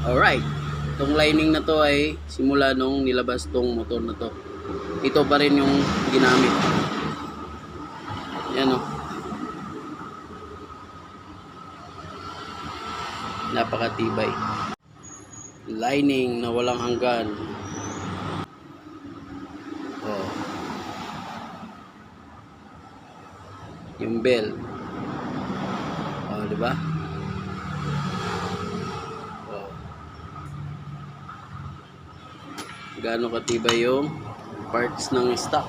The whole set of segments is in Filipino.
Alright. Itong lining na to ay simula nung nilabas tong motor na to. Ito pa rin yung ginamit. Yan o. Napakatibay. Lining na walang hanggan. Oh. Yung bell. Oh, di ba? Gaano katibay yung parts ng stock.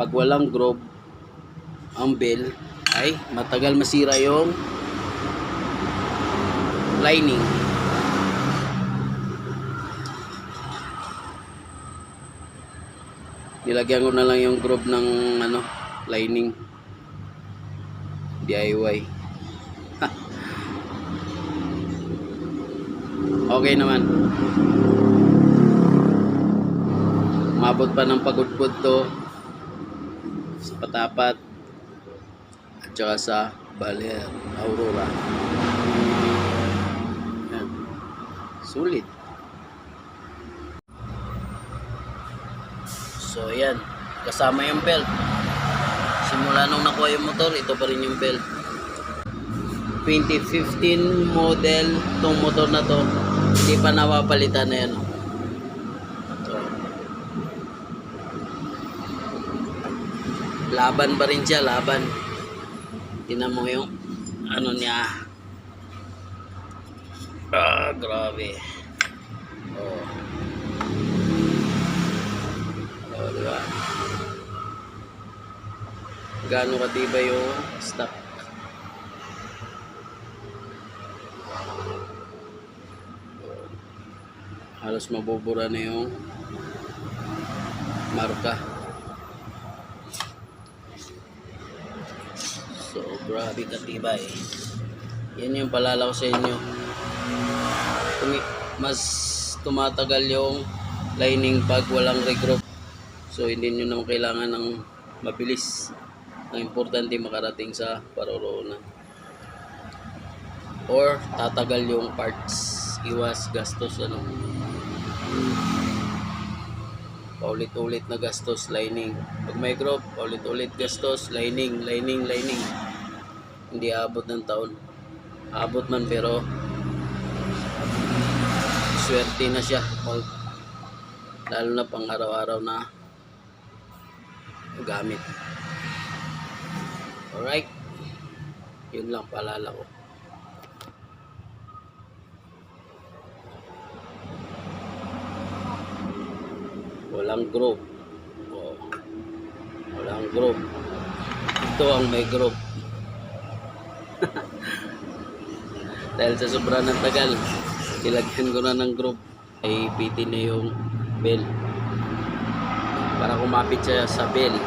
Pag walang groove ang bell ay matagal masira yung lining. Nilagyan ko na lang yung groove ng ano, lining. DIY. Okay naman. Umabot pa ng pagudpod to sa Patapat at saka sa Baler, Aurora. Yan. Sulit. So, yan. Kasama yung belt. Simula nung nakuha yung motor, ito pa rin yung belt. 2015 model tong motor na to. Hindi pa nawapalitan na yan. oh. Laban pa rin siya, laban. Tinan mo yung ano niya. Ah, grabe. Oh. Oh, di ba? Gaano katibay yung stock. Halos mabubura na yung marka. So, grabe katibay. Yan yung palalaw sa inyo. Mas tumatagal yung lining pag walang regroup. So, hindi nyo naman kailangan ng mabilis. Ang importante makarating sa paroroonan. Or tatagal yung parts. Iwas gastos ano. Paulit-ulit na gastos lining. Pag may group, paulit-ulit gastos lining, lining, lining. Hindi abot ng taon. Abot man pero swerte na siya pag lalo na pang araw-araw na gamit. Alright. Yun lang paalala ko. Walang group. Oh. Walang group. Ito ang may group. Dahil sa sobra ng tagal, ilagyan ko na ng group ay bitin na yung bell. Para kumapit siya sa bell.